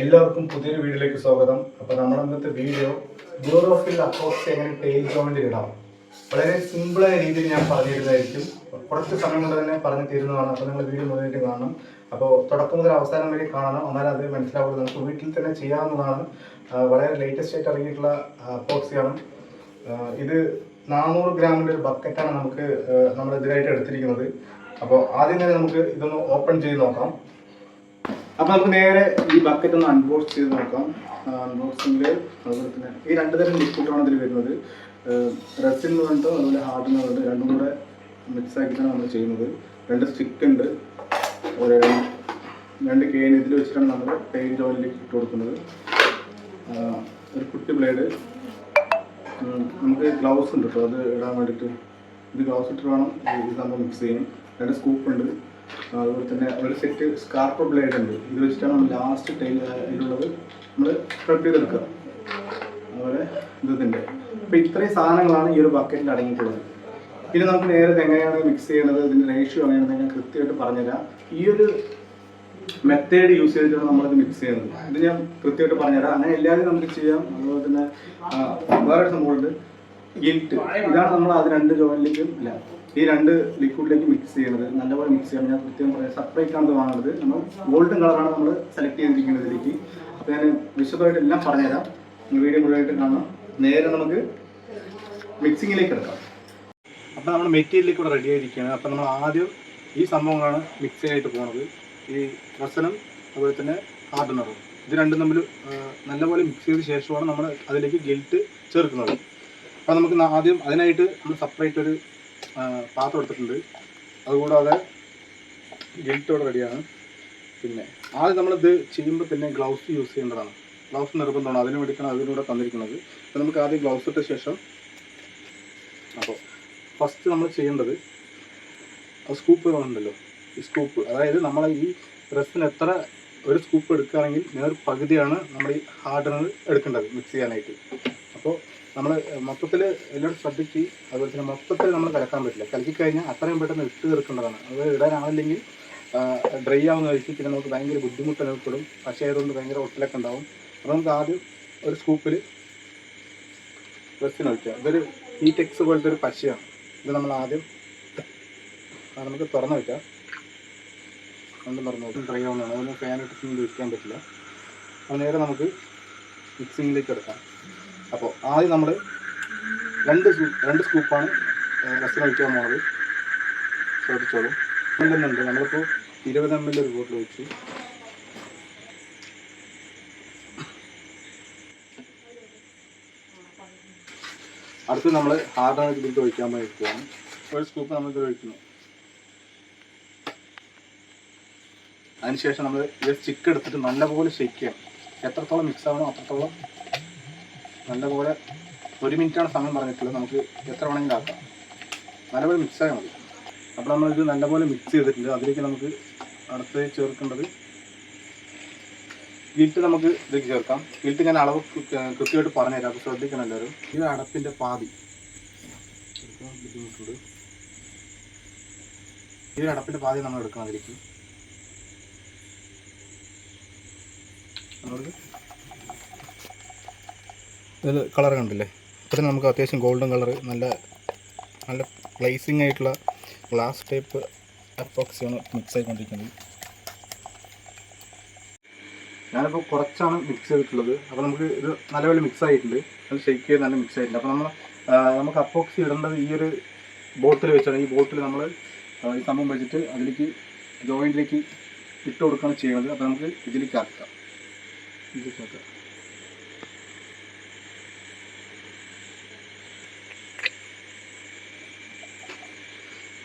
എല്ലാവർക്കും പുതിയൊരു വീഡിയോയിലേക്ക് സ്വാഗതം. അപ്പോൾ നമ്മുടെ ഇന്നത്തെ വീഡിയോ ബ്യൂറോഫിൽ അപ്പോക്സ് എങ്ങനെ ടെയിൽ ജോയിന്റ് ഇടാം. വളരെ സിമ്പിളായ രീതിയിൽ ഞാൻ പറഞ്ഞു തരുന്നതായിരിക്കും കുറച്ച് സമയം കൊണ്ട് തന്നെ പറഞ്ഞു തരുന്നതാണ്. അപ്പോൾ നിങ്ങൾ വീഡിയോ മുതലായിട്ട് കാണണം. അപ്പോൾ തുടക്കം മുതൽ അവസാനം വരെ കാണണം. എന്നാലും അത് മനസ്സിലാവുള്ളൂ. നമുക്ക് വീട്ടിൽ തന്നെ ചെയ്യാവുന്നതാണ്. വളരെ ലേറ്റസ്റ്റ് ആയിട്ട് ഇറങ്ങിയിട്ടുള്ള അപ്പോക്സിയാണ് ഇത് നാനൂറ് ഗ്രാമിന്റെ ഒരു ബക്കറ്റാണ് നമുക്ക് നമ്മൾ ഇതിനായിട്ട് എടുത്തിരിക്കുന്നത്. അപ്പോൾ ആദ്യം തന്നെ നമുക്ക് ഇതൊന്ന് ഓപ്പൺ ചെയ്ത് നോക്കാം. അപ്പൊ നമുക്ക് നേരെ ഈ ബക്കറ്റ് ഒന്ന് അൺബോക്സ് ചെയ്ത് നോക്കാം. അൺബോക്സിംഗിൽ അതുപോലെ തന്നെ ഈ രണ്ട് തരം ലിക്വിഡാണ് ഇതിൽ വരുന്നത്. റെസിൻ എന്ന് പറഞ്ഞിട്ട് അതുപോലെ ഹാർഡ് എന്ന് പറഞ്ഞിട്ട് രണ്ടും കൂടെ മിക്സ് ആക്കിയിട്ടാണ് നമ്മൾ ചെയ്യുന്നത്. രണ്ട് സ്റ്റിക്ക് ഉണ്ട്. ഒരു രണ്ട് കേൻ ഇതിൽ വെച്ചിട്ടാണ് നമ്മൾ ടൈൽ ജോയിലേക്ക് ഇട്ട് കൊടുക്കുന്നത്. ഒരു കുട്ടി ബ്ലേഡ് നമുക്ക് ഗ്ലൗസ് ഉണ്ട് കേട്ടോ അത് ഇടാൻ വേണ്ടിയിട്ട്. ഇത് ഗ്ലൗസ് ഇട്ട് വേണം ഇത് നമ്മൾ മിക്സ് ചെയ്യണം രണ്ട് സ്കൂപ്പ് ഉണ്ട്. അതുപോലെ തന്നെ ഒരു സെറ്റ് സ്കാർപ്പ് ബ്ലേഡ് ഉണ്ട്. ഇത് വെച്ചിട്ടാണ് നമ്മൾ ലാസ്റ്റ് ടൈൽ ഇതിലുള്ളത് നമ്മൾ സ്ക്രബ് ചെയ്തെടുക്കുക. അതുപോലെ ഇത് ഇതിന്റെ അപ്പോൾ ഇത്രയും സാധനങ്ങളാണ് ഈ ഒരു ബക്കറ്റിൽ അടങ്ങിയിട്ടുള്ളത്. ഇനി നമുക്ക് നേരെ എങ്ങനെയാണ് മിക്സ് ചെയ്യുന്നത് ഇതിന്റെ റേഷ്യോ എങ്ങനെയാണെന്ന് ഞാൻ കൃത്യമായിട്ട് പറഞ്ഞുതരാം. ഈ ഒരു മെത്തേഡ് യൂസ് ചെയ്തിട്ടാണ് നമ്മളിത് മിക്സ് ചെയ്യുന്നത്. ഇത് ഞാൻ കൃത്യമായിട്ട് പറഞ്ഞുതരാം. അങ്ങനെ എല്ലാവരും നമുക്ക് ചെയ്യാം. അതുപോലെ തന്നെ വേറെ സംഭവമുണ്ട് ഗിൽറ്റ് ഇതാണ് നമ്മൾ ആ രണ്ട് ജോയിനിലേക്കും ഇല്ല. ഈ രണ്ട് ലിക്വിഡിലേക്ക് മിക്സ് ചെയ്യണത്. നല്ലപോലെ മിക്സ് ചെയ്യണം. ഞാൻ കൃത്യം പറയാം. സെപ്പറേറ്റ് ആണ് വാങ്ങുന്നത് നമ്മൾ ഗോൾഡൻ കളറാണ് നമ്മൾ സെലക്ട് ചെയ്തിരിക്കുന്നത് ഇതിലേക്ക്. അപ്പോൾ ഞാൻ വിശദമായിട്ട് എല്ലാം പറഞ്ഞുതരാം. വീഡിയോ മുഴുവനായിട്ട് കാണാം. നേരെ നമുക്ക് മിക്സിങ്ങിലേക്ക് എടുക്കാം. അപ്പോൾ നമ്മൾ മെറ്റീരിയൽ കൂടെ റെഡി ആയിരിക്കുകയാണ്. അപ്പോൾ നമ്മൾ ആദ്യം ഈ സംഭവങ്ങളാണ് മിക്സ് ആയിട്ട് പോകുന്നത് ഈ റസനും അതുപോലെ തന്നെ ഹാർഡനറും ഇത് രണ്ടും തമ്മിൽ നല്ലപോലെ മിക്സ് ചെയ്ത ശേഷമാണ് നമ്മൾ അതിലേക്ക് ഗിൽറ്റ് ചേർക്കുന്നത്. അപ്പോൾ നമുക്ക് ആദ്യം അതിനായിട്ട് നമ്മൾ സെപ്പറേറ്റ് ഒരു പാത്രം എടുത്തിട്ടുണ്ട്. അതുകൂടാതെ ഗിൽറ്റോടെ റെഡിയാണ് പിന്നെ ആദ്യം നമ്മളിത് ചെയ്യുമ്പോൾ പിന്നെ ഗ്ലൗസ് യൂസ് ചെയ്യേണ്ടതാണ്. ഗ്ലൗസ് നിർബന്ധമാണ്. അതിന് വേണ്ടിയിട്ടാണ് അതിലൂടെ തന്നിരിക്കുന്നത്. അപ്പോൾ നമുക്ക് ആദ്യം ഗ്ലൗസ് ഇട്ട ശേഷം അപ്പോൾ ഫസ്റ്റ് നമ്മൾ ചെയ്യേണ്ടത് സ്കൂപ്പ് ഉണ്ടല്ലോ. ഈ സ്കൂപ്പ് അതായത് നമ്മൾ ഈ ഡ്രസ്സിന് എത്ര ഒരു സ്കൂപ്പ് എടുക്കുകയാണെങ്കിൽ നേർ പകുതിയാണ് നമ്മൾ ഈ ഹാർഡനർ എടുക്കേണ്ടത് മിക്സ് ചെയ്യാനായിട്ട്. അപ്പോൾ നമ്മൾ മൊത്തത്തിൽ എല്ലാവരും ശ്രദ്ധിച്ച് അതുപോലെ തന്നെ മൊത്തത്തിൽ നമ്മൾ കലക്കാൻ പറ്റില്ല. കലക്കി കഴിഞ്ഞാൽ അത്രയും പെട്ടെന്ന് ഇട്ട് തീർക്കേണ്ടതാണ്. അത് ഇടാനാവില്ലെങ്കിൽ ഡ്രൈ ആവുന്ന കഴിച്ച് പിന്നെ നമുക്ക് ഭയങ്കര ബുദ്ധിമുട്ട് അനുഭവപ്പെടും. പക്ഷേ ആയതുകൊണ്ട് ഭയങ്കര ഒട്ടിലൊക്കെ ഉണ്ടാവും. അപ്പോൾ നമുക്ക് ആദ്യം ഒരു സ്കൂപ്പിൽ ഡ്രസ്സിന് ഒഴിക്കുക. ഇതൊരു ഹീറ്റെക്സ് പോലത്തെ ഒരു പശയാണ്. ഇത് നമ്മൾ ആദ്യം അത് നമുക്ക് തുറന്ന് വെക്കാം. രണ്ടും തുറന്ന് വയ്ക്കും ഡ്രൈ ആവുന്നതാണ്. അതൊന്നും ഇട്ടിട്ട് ഇരിക്കാൻ പറ്റില്ല. അത് നേരെ നമുക്ക് മിക്സിങ്ങിലേക്ക് എടുക്കാം. അപ്പോൾ ആദ്യം നമ്മൾ രണ്ട് രണ്ട് സ്കൂപ്പാണ് രസം ഒഴിക്കാൻ പോകുന്നത് ശ്രദ്ധിച്ചോളൂ. ഉണ്ട്. നമ്മളിപ്പോൾ ഇരുപത് എം എൽ ഒരു ബോട്ടിൽ ഒഴിച്ചു അടുത്ത് നമ്മൾ ഹാർഡാണ് ഇതിൽ ഒഴിക്കാൻ പോയിരിക്കുകയാണ്. ഒരു സ്കൂപ്പ് നമ്മൾ ഇത് ഒഴിക്കുന്നു. അതിനുശേഷം നമ്മൾ ഇത് ചിക്ക് എടുത്തിട്ട് നല്ലപോലെ ഷെയ്ക്ക് ചെയ്യണം എത്രത്തോളം മിക്സ് ആവണോ അത്രത്തോളം നല്ലപോലെ ഒരു മിനിറ്റാണ് സമയം പറഞ്ഞിട്ടുള്ളത്. നമുക്ക് എത്ര വേണമെങ്കിലും ആക്കാം നല്ലപോലെ മിക്സ് ആയാൽ മതി. അപ്പോൾ നമ്മളിത് നല്ലപോലെ മിക്സ് ചെയ്തിട്ടുണ്ട്. അതിലേക്ക് നമുക്ക് അടുത്ത് ചേർക്കേണ്ടത് ഗിൽട്ട് നമുക്ക് ഇതിലേക്ക് ചേർക്കാം. ഗിൽട്ട് ഞാൻ അളവ് കൃത്യമായിട്ട് പറഞ്ഞുതരാം. അപ്പോൾ ശ്രദ്ധിക്കണം എല്ലാവരും. ഇത് അടപ്പിന്റെ പാതി. ബുദ്ധിമുട്ടുണ്ട്. ഈ അടപ്പിന്റെ പാതി നമ്മൾ എടുക്കണം അതിലേക്ക്. ഇത് കളർ കണ്ടില്ലേ? ഇത്രയും നമുക്ക് അത്യാവശ്യം ഗോൾഡൻ കളർ നല്ല നല്ല പ്ലേസിംഗ് ആയിട്ടുള്ള ഗ്ലാസ് ടൈപ്പ് അപ്പോക്സിയാണ് മിക്സ് ആയിക്കൊണ്ടിരിക്കുന്നത്. ഞാനിപ്പോൾ കുറച്ചാണ് മിക്സ് ചെയ്തിട്ടുള്ളത്. അപ്പോൾ നമുക്ക് ഇത് നല്ലപോലെ മിക്സ് ആയിട്ടുണ്ട്. നല്ല ഷെയ്ക്ക് ചെയ്ത് നല്ല മിക്സ് ആയിട്ടുണ്ട്. അപ്പോൾ നമ്മൾ നമുക്ക് അപ്പോക്സി ഇടേണ്ടത് ഈ ഒരു ബോട്ടിൽ വെച്ചാണ്. ഈ ബോട്ടിൽ നമ്മൾ ഈ സംഭവം വെച്ചിട്ട് അതിലേക്ക് ജോയിന്റിലേക്ക് ഇട്ട് കൊടുക്കുകയാണ് ചെയ്യുന്നത്. അപ്പോൾ നമുക്ക് ഇതിലേക്ക് ആക്കാം ഇതിലേക്ക് ആക്കാം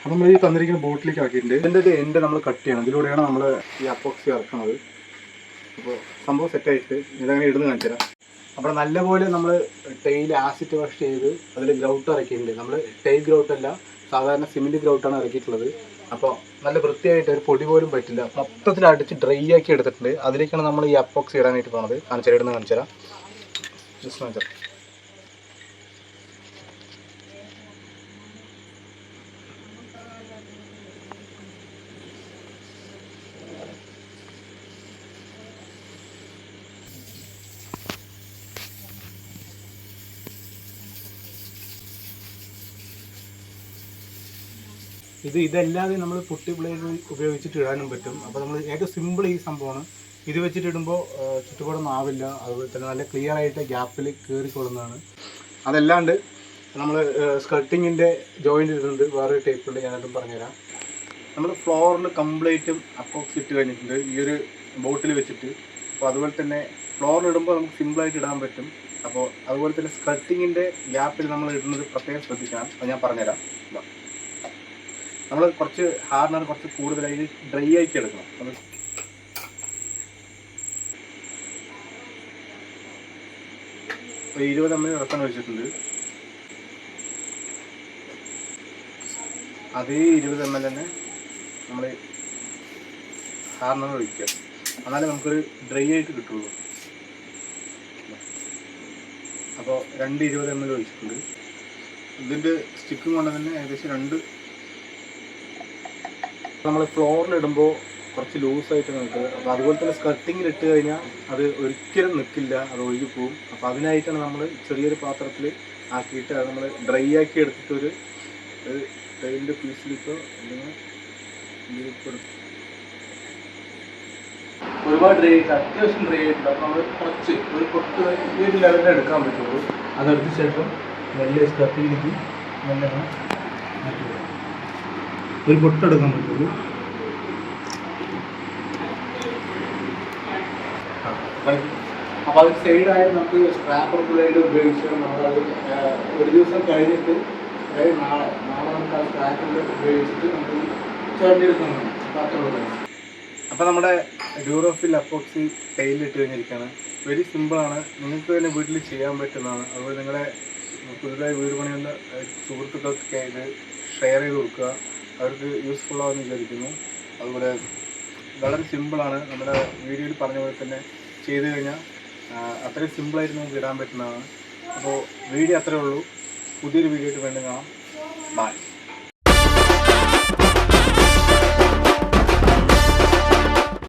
അപ്പോൾ നമ്മൾ ഈ തന്നിരിക്കുന്ന ബോട്ടിലേക്ക് ആക്കിയിട്ടുണ്ട്. ഇതിന്റെ എൻഡ് നമ്മൾ കട്ട് ചെയ്യണം. ഇതിലൂടെയാണ് നമ്മൾ ഈ അപ്പോക്സി ഇറക്കുന്നത്. അപ്പോൾ സംഭവം സെറ്റായിട്ട് ഇതങ്ങനെ ഇടുന്ന് കാണിച്ചു തരാം. അപ്പോൾ നല്ലപോലെ നമ്മൾ ടൈൽ ആസിഡ് വാഷ് ചെയ്ത് അതിൽ ഗ്രൗട്ട് ഇറക്കിയിട്ടുണ്ട്. നമ്മൾ ടൈൽ ഗ്രൗട്ട് അല്ല സാധാരണ സിമെന്റ് ഗ്രൗട്ടാണ് ഇറക്കിയിട്ടുള്ളത്. അപ്പോൾ നല്ല വൃത്തിയായിട്ട് ഒരു പൊടി പോലും പറ്റില്ല. മൊത്തത്തിൽ അടിച്ച് ഡ്രൈ ആക്കി എടുത്തിട്ടുണ്ട്. അതിലേക്കാണ് നമ്മൾ ഈ അപ്പോക്സി ഇടാനായിട്ട് പോകുന്നത് കാണിച്ചു ഇടുന്ന ഇടുന്ന് കാണിച്ചു തരാം. ജസ്റ്റ് കാണിച്ചു ഇത് ഇതല്ലാതെ നമ്മൾ പുട്ടി ബ്ലേഡ് ഉപയോഗിച്ചിട്ട് ഇടാനും പറ്റും. അപ്പോൾ നമ്മൾ ഏറ്റവും സിമ്പിൾ ഈ സംഭവമാണ്. ഇത് വെച്ചിട്ട് ഇടുമ്പോൾ ചുറ്റുപാടൊന്നും ആവില്ല. അതുപോലെ തന്നെ നല്ല ക്ലിയർ ആയിട്ട് ഗ്യാപ്പിൽ കയറിക്കൊള്ളുന്നതാണ് അതല്ലാണ്ട് നമ്മൾ സ്കർട്ടിങ്ങിന്റെ ജോയിന്റ് ഇടുന്നുണ്ട് വേറൊരു ടൈപ്പുണ്ട് ഞാനതും പറഞ്ഞുതരാം. നമ്മൾ ഫ്ലോറിൽ കംപ്ലീറ്റും അപ്പോക്സ് ഇട്ട് കഴിഞ്ഞിട്ടുണ്ട്. ഈ ഒരു ബോട്ടിൽ വെച്ചിട്ട്. അപ്പോൾ അതുപോലെ തന്നെ ഫ്ലോറിൽ ഇടുമ്പോൾ നമുക്ക് സിമ്പിളായിട്ട് ഇടാൻ പറ്റും. അപ്പോൾ അതുപോലെ തന്നെ സ്കർട്ടിങ്ങിന്റെ ഗ്യാപ്പിൽ നമ്മൾ ഇടുന്നത് പ്രത്യേകം ശ്രദ്ധിക്കണം. അത് ഞാൻ പറഞ്ഞുതരാം. നമ്മൾ കുറച്ച് ഹാർണർ കുറച്ച് കൂടുതലായി ഡ്രൈ ആയിട്ട് എടുക്കണം. അത് ഇരുപത് എം ഇറക്കാൻ വെച്ചിട്ടുണ്ട് അതേ ഇരുപത് എം എൽ തന്നെ നമ്മൾ ഹാർണർ ഒഴിക്കുക എന്നാലേ നമുക്കൊരു ഡ്രൈ ആയിട്ട് കിട്ടുള്ളൂ. അപ്പോൾ രണ്ട് ഇരുപത് എം എൽ ഒഴിച്ചിട്ടുണ്ട്. ഇതിന്റെ സ്റ്റിക്കും കൊണ്ട് തന്നെ ഏകദേശം രണ്ട് നമ്മൾ ഫ്ലോറിൽ ഇടുമ്പോൾ കുറച്ച് ലൂസായിട്ട് നിൽക്കുക അപ്പോൾ അതുപോലെ തന്നെ സ്കർട്ടിങ്ങിൽ ഇട്ട് കഴിഞ്ഞാൽ അത് ഒരിക്കലും നിൽക്കില്ല അത് ഒഴുകി പോകും അപ്പോൾ അതിനായിട്ടാണ് നമ്മൾ ചെറിയൊരു പാത്രത്തിൽ ആക്കിയിട്ട് അത് നമ്മൾ ഡ്രൈ ആക്കി എടുത്തിട്ട് ഒരു ഒരു ടൈലിന്റെ പീസിലിട്ടോ അല്ലെങ്കിൽ ഒരുപാട് ഡ്രൈ അത്യാവശ്യം ഡ്രൈ ആയിട്ടില്ല അപ്പോൾ നമ്മൾ കുറച്ച് ഒരു കുറച്ച് ഈ ലെവലിൽ എടുക്കാൻ പറ്റുള്ളൂ. അതെടുത്ത ശേഷം നല്ല മാറ്റി കൊടുക്കും. ഒരു പൊട്ടെടുക്കാൻ പറ്റുള്ളൂ. അപ്പോൾ അത് സൈഡായിട്ട് നമുക്ക് സ്ക്രാപ്പർ ബ്ലേഡ് ഉപയോഗിച്ച് നമ്മളത് ഒരു ദിവസം കഴിഞ്ഞിട്ട് അതായത് നാളെ നാളെ ചേർന്നെടുക്കുന്നതാണ് അപ്പോൾ നമ്മുടെ ഡ്യൂറോഫിൽ അപ്പോക്സി ടൈലിട്ട് കഴിഞ്ഞിരിക്കുകയാണ്. വെരി സിമ്പിളാണ് നിങ്ങൾക്ക് തന്നെ വീട്ടിൽ ചെയ്യാൻ പറ്റുന്നതാണ്. അതുപോലെ നിങ്ങളുടെ പുതുതായി വീട് പണിയുന്ന സുഹൃത്തുക്കൾക്കൊക്കെ ഇത് ഷെയർ ചെയ്ത് കൊടുക്കുക. അവർക്ക് യൂസ്ഫുൾ ആവുമെന്ന് വിചാരിക്കുന്നു. അതുപോലെ വളരെ സിമ്പിളാണ് നമ്മുടെ വീഡിയോയിൽ പറഞ്ഞ പോലെ തന്നെ ചെയ്ത് കഴിഞ്ഞാൽ അത്രയും സിമ്പിളായിട്ട് നമുക്ക് ഇടാൻ പറ്റുന്നതാണ്. അപ്പോൾ വീഡിയോ അത്രേ ഉള്ളൂ. പുതിയൊരു വീഡിയോ ആയിട്ട് വേണ്ടി കാണാം. ബൈ